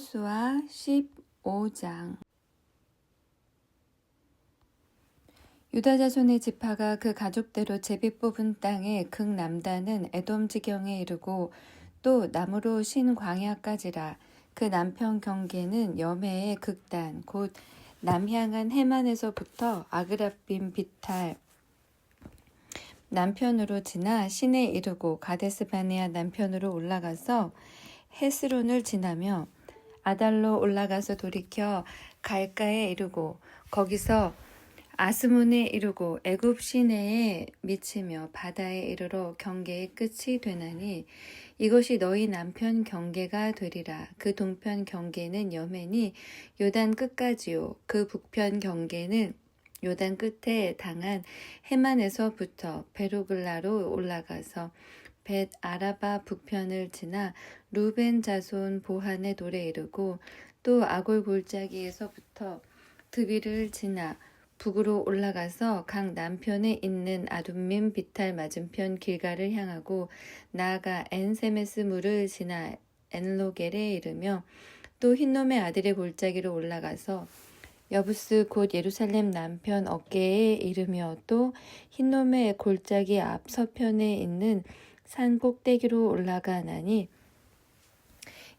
여호수아 15장. 유다 자손의 지파가 그 가족대로 제비 뽑은 땅의 극남단은 에돔 지경에 이르고 또 남으로 신 광야까지라. 그 남편 경계는 여매의 극단 곧 남향한 해만에서부터 아그라빔 비탈. 남편으로 지나 신에 이르고 가데스 바네아 남편으로 올라가서 헤스론을 지나며 아달로 올라가서 돌이켜 갈가에 이르고 거기서 아스몬에 이르고 애굽 시내에 미치며 바다에 이르러 경계의 끝이 되나니 이것이 너희 남편 경계가 되리라. 그 동편 경계는 여맨이 요단 끝까지요. 그 북편 경계는 요단 끝에 당한 해만에서부터 베로글라로 올라가서 벳 아라바 북편을 지나 루벤 자손 보한의 돌에 이르고 또 아골 골짜기에서부터 드비를 지나 북으로 올라가서 강 남편에 있는 아둠민 비탈 맞은편 길가를 향하고 나아가 엔세메스 물을 지나 엔로겔에 이르며 또 흰놈의 아들의 골짜기로 올라가서 여부스 곧 예루살렘 남편 어깨에 이르며 또 흰놈의 골짜기 앞 서편에 있는 산 꼭대기로 올라가나니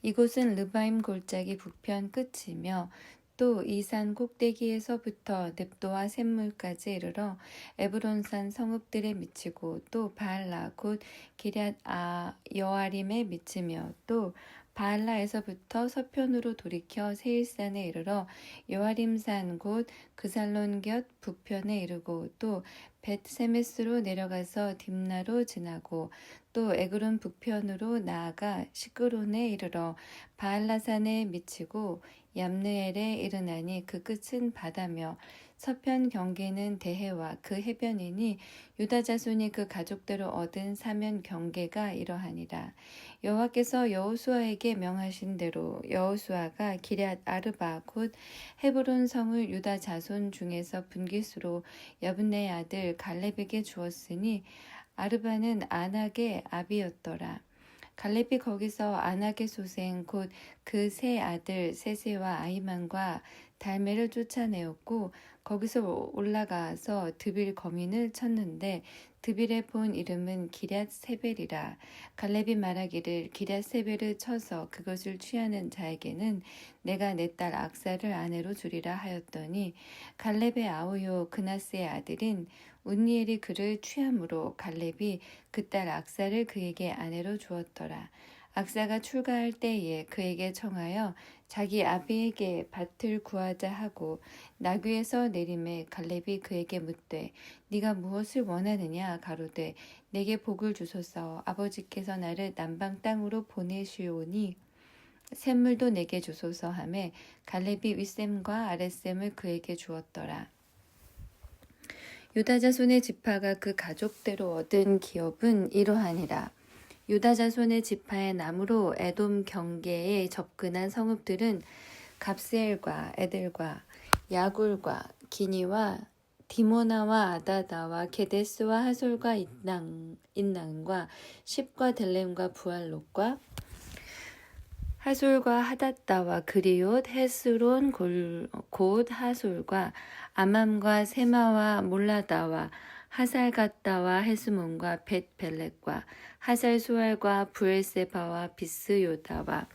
이곳은 르바임 골짜기 북편 끝이며 또 이 산 꼭대기에서부터 넵도와 샘물까지 이르러 에브론산 성읍들에 미치고 또 바알라 곧 기럇 아 여아림에 미치며 또 바알라에서부터 서편으로 돌이켜 세일산에 이르러 여아림산 곧 그살론 곁 북편에 이르고 또 벳세메스로 내려가서 딥나로 지나고 또 에그론 북편으로 나아가 시끄론에 이르러 바알라산에 미치고 얌느엘에 이르나니 그 끝은 바다며 서편 경계는 대해와 그 해변이니 유다 자손이 그 가족대로 얻은 사면 경계가 이러하니라 여호와께서 여호수아에게 명하신 대로 여호수아가 기럇 아르바 곧 헤브론 성을 유다 자손 중에서 분깃으로 여분네 아들 갈렙에게 주었으니 아르바는 안악의 아비였더라. 갈렙이 거기서 안악의 소생 곧 그 세 아들 세세와 아이만과 달메를 쫓아내었고 거기서 올라가서 드빌 거민을 쳤는데 드빌의 본 이름은 기럇 세벨이라 갈렙이 말하기를 기럇 세벨을 쳐서 그것을 취하는 자에게는 내가 내 딸 악사를 아내로 주리라 하였더니 갈렙의 아우요 그나스의 아들인 운니엘이 그를 취함으로 갈렙이 그 딸 악사를 그에게 아내로 주었더라. 악사가 출가할 때에 그에게 청하여 자기 아비에게 밭을 구하자 하고 나귀에서 내림에 갈렙이 그에게 묻되 네가 무엇을 원하느냐 가로되 내게 복을 주소서 아버지께서 나를 남방 땅으로 보내시오니 샘물도 내게 주소서 하매 갈렙이 윗샘과 아랫샘을 그에게 주었더라. 유다 자손의 지파가 그 가족대로 얻은 기업은 이러하니라. 유다 자손의 지파의 남으로 에돔 경계에 접근한 성읍들은 갑세엘과 에델과 야굴과 기니와 디모나와 아다다와 게데스와 하솔과 인낭, 인낭과 십과 델렘과 부알롯과 하솔과 하닷다와 그리옷 헤스론 골, 곧 하솔과 아맘과 세마와 몰라다와 하살가다와 헤스몬과 벳벨렛과 하살수알과 부엘세바와 비스요다와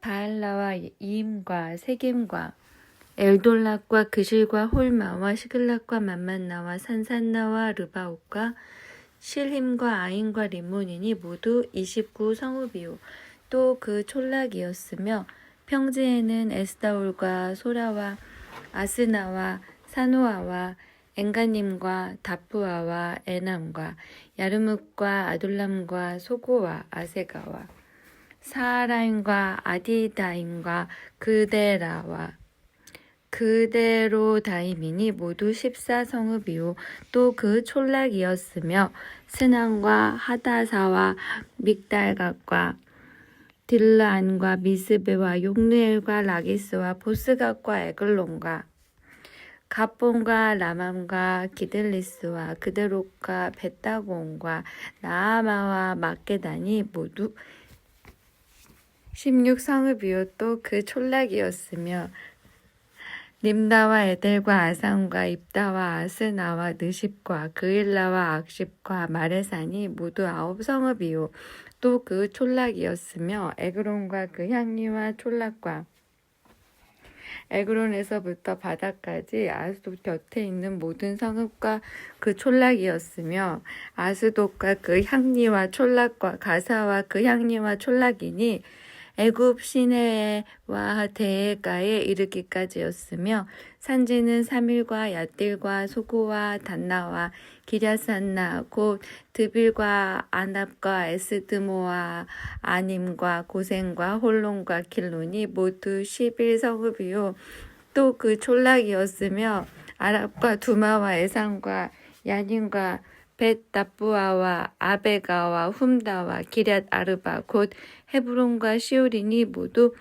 바알라와 이임과 세겜과 엘돌락과 그실과 홀마와 시글락과 만만나와 산산나와 르바옥과 실힘과 아인과 리몬이니 모두 29 성읍이요. 또 그 촌락이었으며 평지에는 에스다올과 소라와 아스나와 사노아와 엔가님과 다프아와 에남과 야르묵과 아둘람과 소고와 아세가와 사하라임과 아디다임과 그데라와 그대로다임이니 모두 14성읍이요. 또 그 촌락이었으며 스난과 하다사와 믹달각과 딜란과 미스베와 용르엘과 라기스와 보스각과 에글론과 갑본과 라맘과 기들리스와 그데롯과 베타곤과 나아마와 막게단이 모두 16성읍이요 또그 촌락이었으며 림다와 에델과 아산과 입다와 아스나와 느십과 그일라와 악십과 마레산이 모두 아홉 성읍이요. 또 그 촌락이었으며 에그론과 그 향리와 촌락과 에그론에서부터 바다까지 아스도 곁에 있는 모든 성읍과 그 촌락이었으며 아스돗과 그 향리와 촌락과 가사와 그 향리와 촌락이니 애굽 시내와 대가에 이르기까지였으며 산지는 사밀과 얏딜과 소고와 단나와 기랴산나 곧 드빌과 아납과 에스드모와 아님과 고센과 홀론과 길론이 모두 11성읍이요. 또 그 촌락이었으며 아랍과 두마와 에상과 야닌과 벳다부아와 아베가와 훔다와 기럇 아르바 곧 헤브론과 시오린이 모두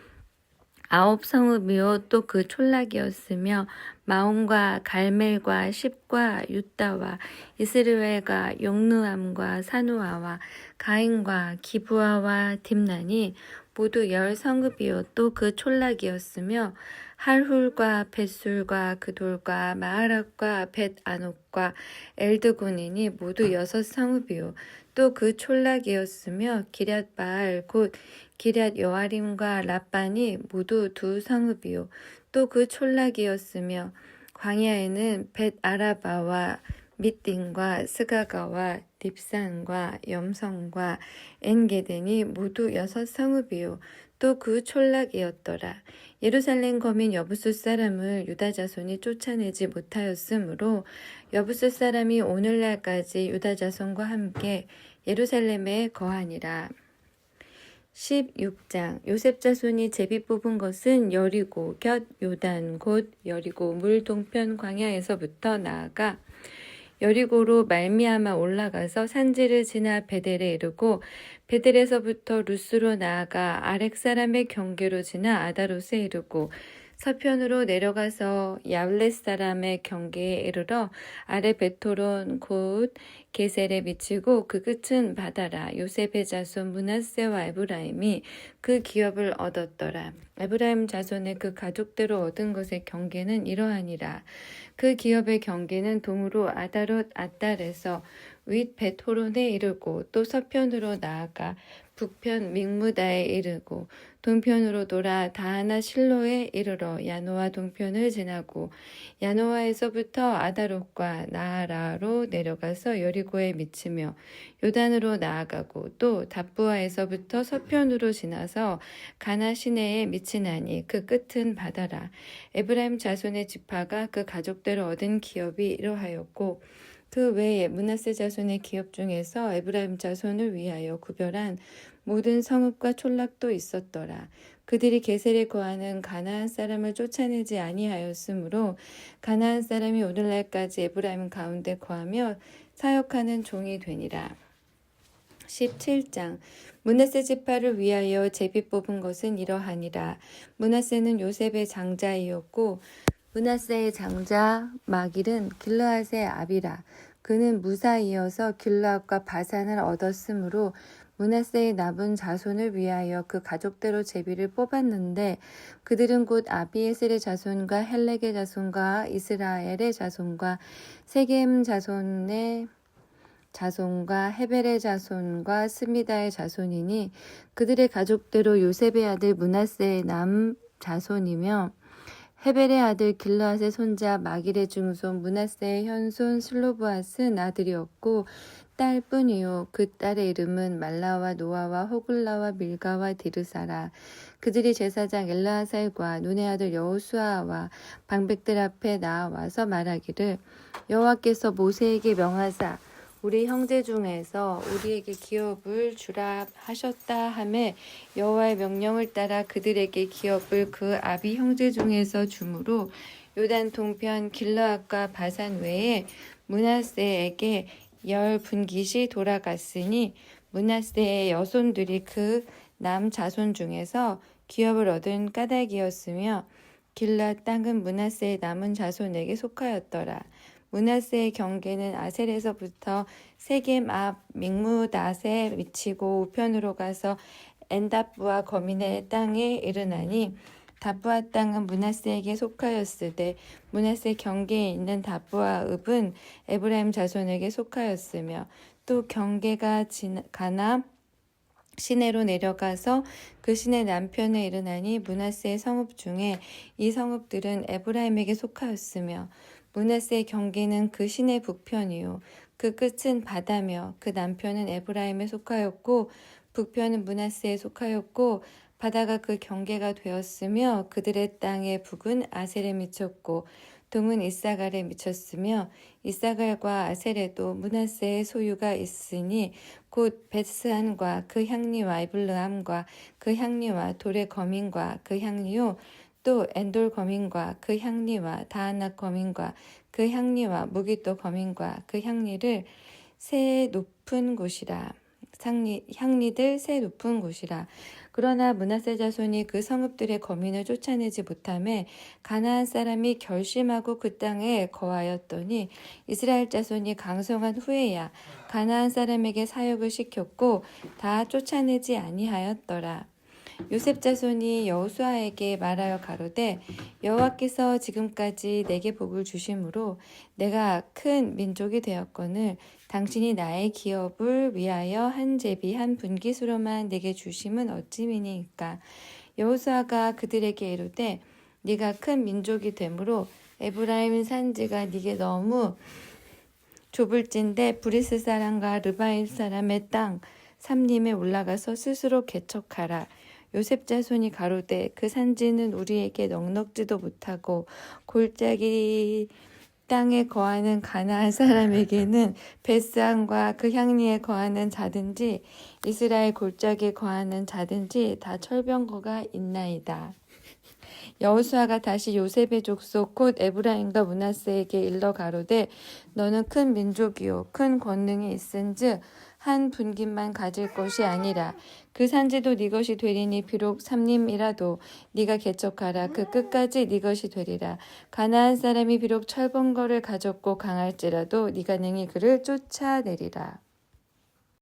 아홉 성읍이요 또 그 촌락이었으며 마온과 갈멜과 십과 유다와 이스라엘과 용누암과 사누아와 가인과 기부아와 딥난이 모두 열 성읍이요 또 그 촌락이었으며 할훌과 벳술과 그돌과 마하락과 벳아녹과 엘드고닌이 모두 여섯 성읍이요 또 그 촌락이었으며 기럇바알 곧 기럇 여아림과 라반이 모두 두 성읍이요. 또 그 촌락이었으며 광야에는 벳 아라바와 밑딘과 스가가와 딥산과 염성과 엔게덴이 모두 여섯 성읍이요 또 그 촌락이었더라. 예루살렘 거민 여부수 사람을 유다 자손이 쫓아내지 못하였으므로 여부수 사람이 오늘날까지 유다 자손과 함께 예루살렘에 거하니라. 16장 요셉 자손이 제비 뽑은 것은 여리고 곁 요단 곧 여리고 물 동편 광야에서부터 나아가 여리고로 말미암아 올라가서 산지를 지나 베델에 이르고 베델에서부터 루스로 나아가 아렉 사람의 경계로 지나 아다롯에 이르고 서편으로 내려가서 야블렛 사람의 경계에 이르러 아래 베토론 곧 게셀에 미치고 그 끝은 바다라. 요셉의 자손 문하세와 에브라임이 그 기업을 얻었더라. 에브라임 자손의 그 가족대로 얻은 것의 경계는 이러하니라. 그 기업의 경계는 동으로 아다롯 아달에서 윗 베토론에 이르고 또 서편으로 나아가 북편 믹무다에 이르고 동편으로 돌아 다하나 실로에 이르러 야노아 동편을 지나고 야노아에서부터 아다롯과 나하라로 내려가서 여리고에 미치며 요단으로 나아가고 또 답부아에서부터 서편으로 지나서 가나 시내에 미치나니 그 끝은 바다라. 에브라임 자손의 지파가 그 가족대로 얻은 기업이 이러하였고 그 외에 문하세 자손의 기업 중에서 에브라임 자손을 위하여 구별한 모든 성읍과 촌락도 있었더라. 그들이 게셀에 거하는 가나안 사람을 쫓아내지 아니하였으므로 가나안 사람이 오늘날까지 에브라임 가운데 거하며 사역하는 종이 되니라. 17장 문하세 지파를 위하여 제비 뽑은 것은 이러하니라. 문하세는 요셉의 장자이었고 문하세의 장자 마길은 길르앗의 아비라. 그는 무사이어서 길르앗과 바산을 얻었으므로 문하세의 남은 자손을 위하여 그 가족대로 제비를 뽑았는데 그들은 곧 아비에셀의 자손과 헬렉의 자손과 이스라엘의 자손과 세겜 자손의 자손과 헤벨의 자손과 스미다의 자손이니 그들의 가족대로 요셉의 아들 문하세의 남 자손이며 헤벨의 아들 길르앗의 손자 마길의 중손 문하세의 현손 슬로브앗은 아들이었고 딸뿐이요. 그 딸의 이름은 말라와 노아와 호글라와 밀가와 디르사라. 그들이 제사장 엘라살과 눈의 아들 여호수아와 방백들 앞에 나와서 말하기를 여호와께서 모세에게 명하사 우리 형제 중에서 우리에게 기업을 주라 하셨다 하매 여호와의 명령을 따라 그들에게 기업을 그 아비 형제 중에서 주므로 요단 동편 길르앗과 바산 외에 문하세에게 열 분깃이 돌아갔으니 문하세의 여손들이 그 남 자손 중에서 기업을 얻은 까닭이었으며 길라 땅은 문하세의 남은 자손에게 속하였더라. 문하세의 경계는 아셀에서부터 세겜 앞 믹무닷에 미치고 우편으로 가서 엔다프와 거민의 땅에 이르나니 다부아 땅은 문하세에게 속하였으되 문하세 경계에 있는 다부아 읍은 에브라임 자손에게 속하였으며 또 경계가 진- 가나 시내로 내려가서 그 시내 남편에 이르나니 문하세의 성읍 중에 이 성읍들은 에브라임에게 속하였으며 문하세의 경계는 그 시내 북편이요. 그 끝은 바다며 그 남편은 에브라임에 속하였고 북편은 문하세에 속하였고 바다가 그 경계가 되었으며 그들의 땅의 북은 아셀에 미쳤고 동은 이사갈에 미쳤으며 이사갈과 아셀에도 문하세의 소유가 있으니 곧 베스한과 그 향리와 이블르함과 그 향리와 돌의 거민과 그 향리요 또 엔돌 거민과 그 향리와 다하나 거민과 그 향리와 무기또 거민과 그 향리를 새 높은 곳이라 상리, 향리들 새 높은 곳이라 그러나 문하세 자손이 그 성읍들의 거민을 쫓아내지 못함에 가나안 사람이 결심하고 그 땅에 거하였더니 이스라엘 자손이 강성한 후에야 가나안 사람에게 사역을 시켰고 다 쫓아내지 아니하였더라. 요셉 자손이 여호수아에게 말하여 가로되 여호와께서 지금까지 내게 복을 주심으로 내가 큰 민족이 되었거늘 당신이 나의 기업을 위하여 한 제비 한 분기수로만 내게 주심은 어찌미니이까 여호수아가 그들에게 이르되 네가 큰 민족이 되므로 에브라임 산지가 네게 너무 좁을진데 브리스 사람과 르바임 사람의 땅 삼림에 올라가서 스스로 개척하라. 요셉 자손이 가로되 그 산지는 우리에게 넉넉지도 못하고 골짜기 땅에 거하는 가나안 사람에게는 베스안과 그 향리에 거하는 자든지 이스라엘 골짜기에 거하는 자든지 다 철병거가 있나이다. 여호수아가 다시 요셉의 족속 곧 에브라임과 문하세에게 일러 가로되 너는 큰 민족이요 큰 권능이 있은즉 한 분깃만 가질 것이 아니라 그 산지도 네 것이 되리니 비록 삼림이라도 네가 개척하라. 그 끝까지 네 것이 되리라. 가나안 사람이 비록 철번거를 가졌고 강할지라도 네가 능히 그를 쫓아내리라